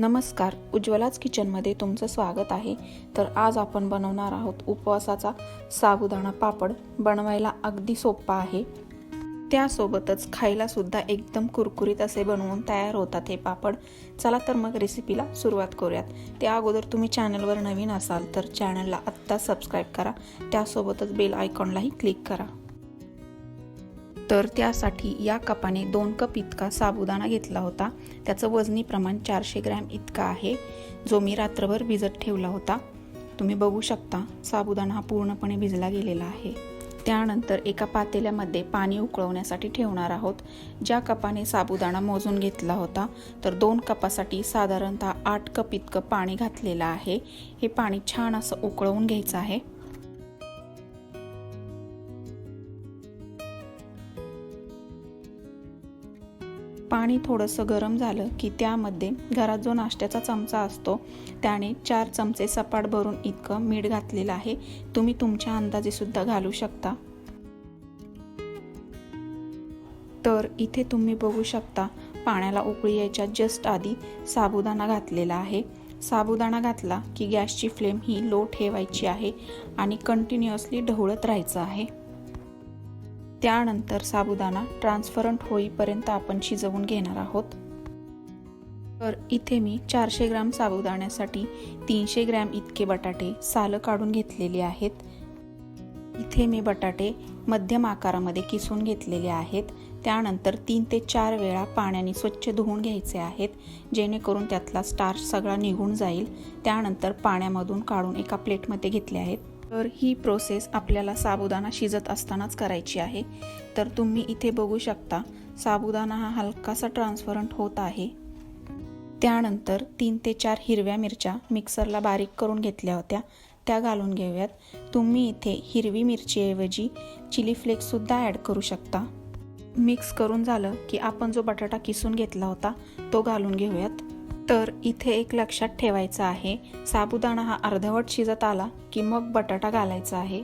नमस्कार उज्ज्वलाच किचनमध्ये तुमचं स्वागत आहे. तर आज आपण बनवणार आहोत उपवासाचा साबुदाणा पापड. बनवायला अगदी सोपा आहे. त्यासोबतच खायला सुद्धा एकदम कुरकुरीत असे बनवून तयार होतात हे पापड. चला तर मग रेसिपीला सुरुवात करूयात. त्या अगोदर तुम्ही चॅनलवर नवीन असाल तर चॅनलला आत्ता सबस्क्राईब करा. त्यासोबतच बेल आयकॉनलाही क्लिक करा. तर त्यासाठी या कपाने दोन कप इतका साबुदाणा घेतला होता. त्याचं वजनी प्रमाण चारशे ग्रॅम इतका आहे. जो मी रात्रभर भिजत ठेवला होता. तुम्ही बघू शकता साबुदाणा हा पूर्णपणे भिजला गेलेला आहे. त्यानंतर एका पातेल्यामध्ये पाणी उकळवण्यासाठी ठेवणार आहोत. ज्या कपाने साबुदाणा मोजून घेतला होता तर दोन कपासाठी साधारणतः आठ कप इतकं पाणी घातलेलं आहे. हे पाणी छान असं उकळवून घ्यायचं आहे. पाणी थोडंसं गरम झालं की त्यामध्ये घरात जो नाश्त्याचा चमचा असतो त्याने चार चमचे सपाट भरून इतकं मीठ घातलेलं आहे. तुम्ही तुमच्या अंदाजेसुद्धा घालू शकता. तर इथे तुम्ही बघू शकता पाण्याला उकळी यायच्या जस्ट आधी साबुदाणा घातलेला आहे. साबुदाणा घातला की गॅसची फ्लेम ही लो ठेवायची आहे आणि कंटिन्युअसली ढवळत राहायचं आहे. त्यानंतर साबुदाणा ट्रान्सफरंट होईपर्यंत आपण शिजवून घेणार आहोत. तर इथे मी चारशे ग्राम साबुदाण्यासाठी तीनशे ग्रॅम इतके बटाटे सालं काढून घेतलेले आहेत. इथे मी बटाटे मध्यम आकारामध्ये किसून घेतलेले आहेत. त्यानंतर तीन ते चार वेळा पाण्याने स्वच्छ धुवून घ्यायचे आहेत जेणेकरून त्यातला स्टार्च सगळा निघून जाईल. त्यानंतर पाण्यामधून काढून एका प्लेटमध्ये घेतले आहेत. तर ही प्रोसेस आपल्याला साबुदाणा शिजत असतानाच करायची आहे. तर तुम्ही इथे बघू शकता साबुदाणा हा हलकासा ट्रान्सफरंट होत आहे. त्यानंतर तीन ते चार हिरव्या मिरच्या मिक्सरला बारीक करून घेतल्या होत्या. त्या घालून घेऊयात. तुम्ही इथे हिरवी मिरचीऐवजी चिली फ्लेक्ससुद्धा ॲड करू शकता. मिक्स करून झालं की आपण जो बटाटा किसून घेतला होता तो घालून घेऊयात. तर इथे एक लक्षात ठेवायचं आहे. साबुदाणा हा अर्धवट शिजत आला की मग बटाटा घालायचा आहे.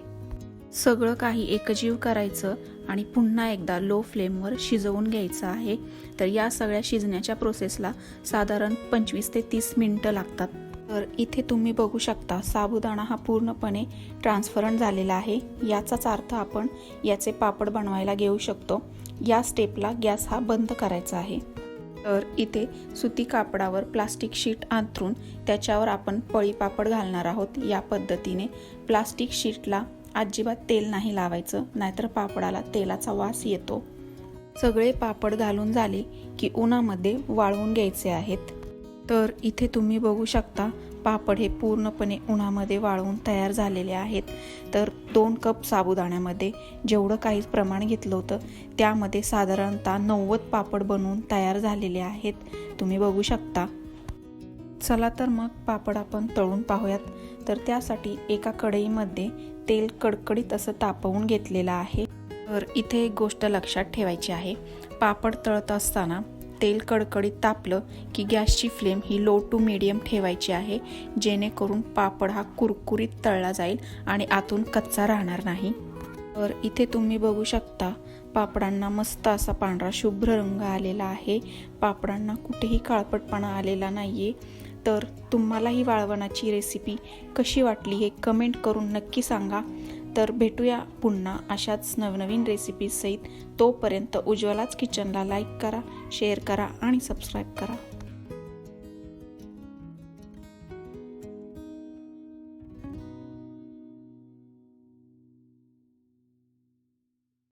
सगळं काही एकजीव करायचं आणि पुन्हा एकदा लो फ्लेमवर शिजवून घ्यायचं आहे. तर या सगळ्या शिजण्याच्या प्रोसेसला साधारण पंचवीस ते तीस मिनटं लागतात. तर इथे तुम्ही बघू शकता साबुदाणा हा पूर्णपणे ट्रान्सफरंट झालेला आहे. याचाच अर्थ आपण याचे पापड बनवायला घेऊ शकतो. या स्टेपला गॅस हा बंद करायचा आहे. तर इथे सुती कापडावर प्लास्टिक शीट अंथरून त्याच्यावर आपण पळी पापड घालणार आहोत. या पद्धतीने प्लास्टिक शीटला अजिबात तेल नाही लावायचं नाहीतर पापडाला तेलाचा वास येतो. सगळे पापड घालून झाले की उन्हामध्ये वाळवून घ्यायचे आहेत. तर इथे तुम्ही बघू शकता पापड हे पूर्णपणे उन्हामध्ये वाळवून तयार झालेले आहेत. तर दोन कप साबुदाण्यामध्ये जेवढं काही प्रमाण घेतलं होतं त्यामध्ये साधारणतः नव्वद पापड बनवून तयार झालेले आहेत. तुम्ही बघू शकता. चला तर मग पापड आपण तळून पाहूयात. तर त्यासाठी एका कढईमध्ये तेल कडकडीत असं तापवून घेतलेलं आहे. तर इथे एक गोष्ट लक्षात ठेवायची आहे. पापड तळत असताना तेल कडकडीत तापलं की गॅसची फ्लेम ही लो टू मिडियम ठेवायची आहे जेणेकरून पापड हा कुरकुरीत तळला जाईल आणि आतून कच्चा राहणार नाही. तर इथे तुम्ही बघू शकता पापडांना मस्त असा पांढरा शुभ्र रंग आलेला आहे. पापडांना कुठेही काळपटपणा आलेला नाही आहे तर तुम्हाला ही वाळवणाची रेसिपी कशी वाटली हे कमेंट करून नक्की सांगा. तर भेटूया पुन्हा अशाच नवनवीन रेसिपीसहित तोपर्यंत उज्ज्वलाच किचनला लाईक करा शेअर करा आणि सबस्क्राईब करा.